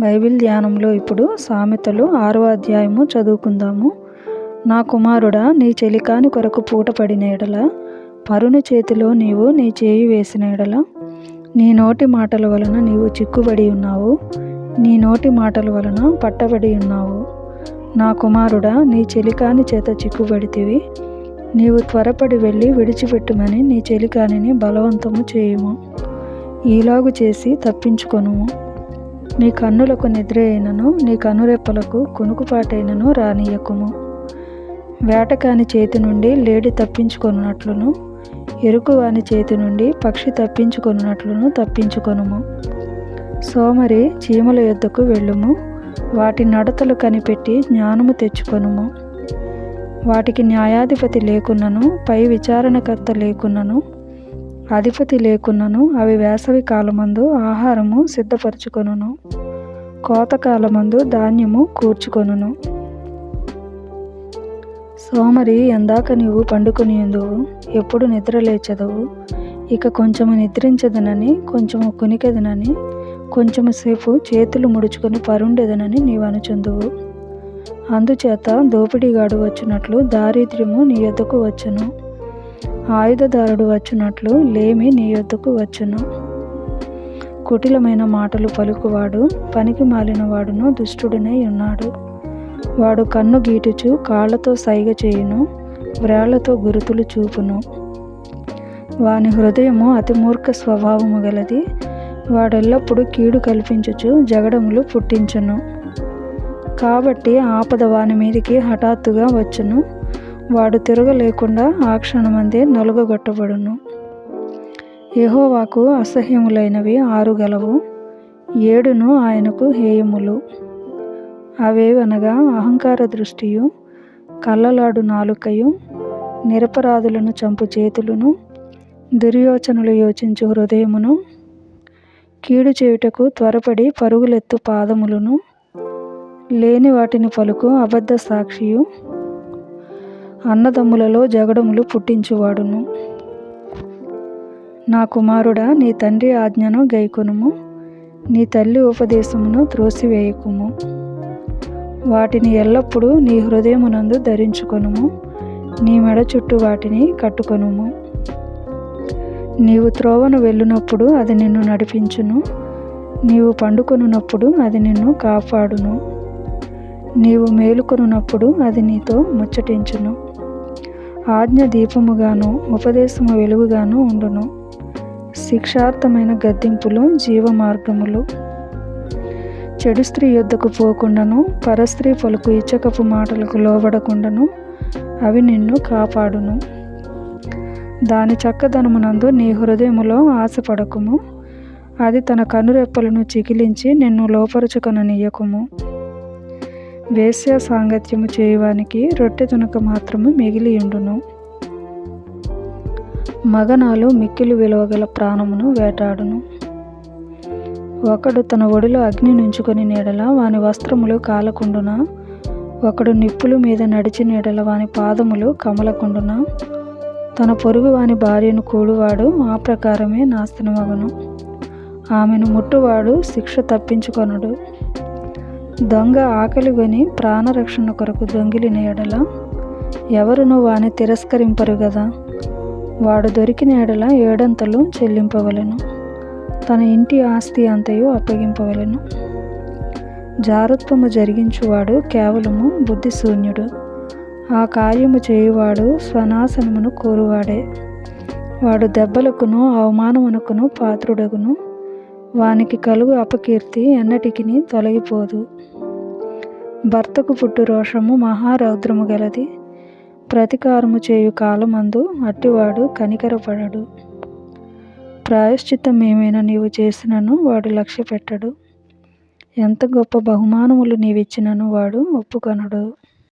Bible ధ్యానంలో ఇప్పుడు సామెతలు ఆరవ అధ్యాయము చదువుకుందాము. నా కుమారుడా నీ చెలికాని కొరకు పూట పడిన ఎడల పరుని చేతిలో నీవు నీ చేయి వేసిన ఎడల నీ నోటి మాటల వలన నీవు చిక్కుబడి ఉన్నావు నీ నోటి మాటల వలన పట్టబడి ఉన్నావు. నా కుమారుడా నీ చెలికాని చేత చిక్కుబడితివి నీవు త్వరపడి వెళ్ళి విడిచిపెట్టుమని నీ చెలికానిని బలవంతము చేయుము. ఈలాగు చేసి తప్పించుకొనుము. నీ కన్నులకు నిద్ర అయినను నీ కనురెప్పలకు కునుకుపాటైనను రానియకుము వేటకాని చేతి నుండి లేడి తప్పించుకొనున్నట్లును ఎరుకువాని చేతి నుండి పక్షి తప్పించుకొనున్నట్లును తప్పించుకొనుము. సోమరి చీమల యొద్దకు వెళ్ళుము వాటి నడతలు కనిపెట్టి జ్ఞానము తెచ్చుకొనుము. వాటికి న్యాయాధిపతి లేకున్నను పై విచారణకర్త లేకున్నను అధిపతి లేకున్నను అవి వేసవి కాలమందు ఆహారము సిద్ధపరచుకొనును. కోతకాలమందు ధాన్యము కూర్చుకొనును. సోమరి ఎందాక నీవు పండుకొని ఎందువు? ఎప్పుడు నిద్రలేచదవు ఇక కొంచెము నిద్రించదనని కొంచెము కునికెదనని కొంచెము సేపు చేతులు ముడుచుకొని పరుండెదనని నీవు అనుచుందువు. అందుచేత దోపిడీగాడు వచ్చినట్లు దారిద్ర్యము నీ యొద్దకు వచ్చును. ఆయుధదారుడు వచ్చినట్లు లేమి నీ యొద్దకు వచ్చును. కుటిలమైన మాటలు పలుకువాడు పనికి మాలిన వాడును దుష్టుడినై ఉన్నాడు. వాడు కన్ను గీటుచు కాళ్ళతో సైగ చేయును వ్రేళ్ళతో గురుతులు చూపును. వాని హృదయము అతి మూర్ఖ స్వభావము గలది. వాడెల్లప్పుడు కీడు కల్పించుచు జగడములు పుట్టించును. కాబట్టి ఆపద వాని మీదికి హఠాత్తుగా వచ్చును. వాడు తిరగలేకుండా ఆ క్షణమందే నలుగగొట్టబడును. యహోవాకు అసహ్యములైనవి ఆరు గలవు ఏడును ఆయనకు హేయములు. అవేవనగా అహంకార దృష్టియు కళ్ళలాడు నాలుకయు నిరపరాధులను చంపు చేతులను దుర్యోచనలు యోచించు హృదయమును కీడు చేయుటకు త్వరపడి పరుగులెత్తు పాదములను లేని వాటిని పలుకు అబద్ధ సాక్షియు అన్నదమ్ములలో జగడములు పుట్టించువాడును. నా కుమారుడా నీ తండ్రి ఆజ్ఞను గైకొనుము. నీ తల్లి ఉపదేశమును త్రోసివేయకుము. వాటిని ఎల్లప్పుడూ నీ హృదయమునందు ధరించుకొనుము. నీ మెడ చుట్టూ వాటిని కట్టుకొనుము. నీవు త్రోవను వెళ్ళునప్పుడు అది నిన్ను నడిపించును. నీవు పండుకొనున్నప్పుడు అది నిన్ను కాపాడును. నీవు మేలుకొనున్నప్పుడు అది నీతో ముచ్చటించును. ఆజ్ఞ దీపముగాను ఉపదేశము వెలుగుగాను ఉండును. శిక్షార్థమైన గద్దింపులు జీవ మార్గములు చెడు స్త్రీ యుద్ధకు పోకుండాను పరస్త్రీ పలుకు ఇచ్చకపు మాటలకు లోబడకుండాను అవి నిన్ను కాపాడును. దాని చక్కదనమునందు నీ హృదయములో ఆశపడకుము. అది తన కనురెప్పలను చికిలించి నిన్ను లోపరుచుకొననీయకుము. వేశ్య సాంగత్యము చేయువానికి రొట్టె తునక మాత్రము మిగిలియుండును మగనాలు మిక్కిలు విలువగల ప్రాణమును వేటాడును. ఒకడు తన ఒడిలో అగ్ని నుంచుకొని నీడల వాని వస్త్రములు కాలకుండున? ఒకడు నిప్పుల మీద నడిచి నీడల వాని పాదములు కమలకుండున? తన పొరుగు వాని భార్యను కూడువాడు ఆ ప్రకారమే నాశనమగును. ఆమెను ముట్టువాడు శిక్ష తప్పించుకొనడు. దొంగ ఆకలిగొని ప్రాణరక్షణ కొరకు దొంగిలిన ఎడల ఎవరును వాని తిరస్కరింపరు గదా. వాడు దొరికిన ఎడల ఏడంతలు చెల్లింపవలెను. తన ఇంటి ఆస్తి అంతయు అప్పగింపవలెను. జారత్వము జరిగించువాడు కేవలము బుద్ధిశూన్యుడు. ఆ కార్యము చేయువాడు స్వనాశనమును కోరువాడే. వాడు దెబ్బలకును అవమానమునకును పాత్రుడగును. వానికి కలుగు అపకీర్తి ఎన్నటికి తొలగిపోదు. భర్తకు పుట్టు రోషము మహారౌద్రము గలది. ప్రతికారము చేయు కాలమందు అట్టివాడు కనికరపడడు. ప్రాయశ్చిత్తం ఏమైనా నీవు చేసినను వాడు లక్ష్య పెట్టడు ఎంత గొప్ప బహుమానములు నీవిచ్చినను వాడు ఒప్పుకొనడు.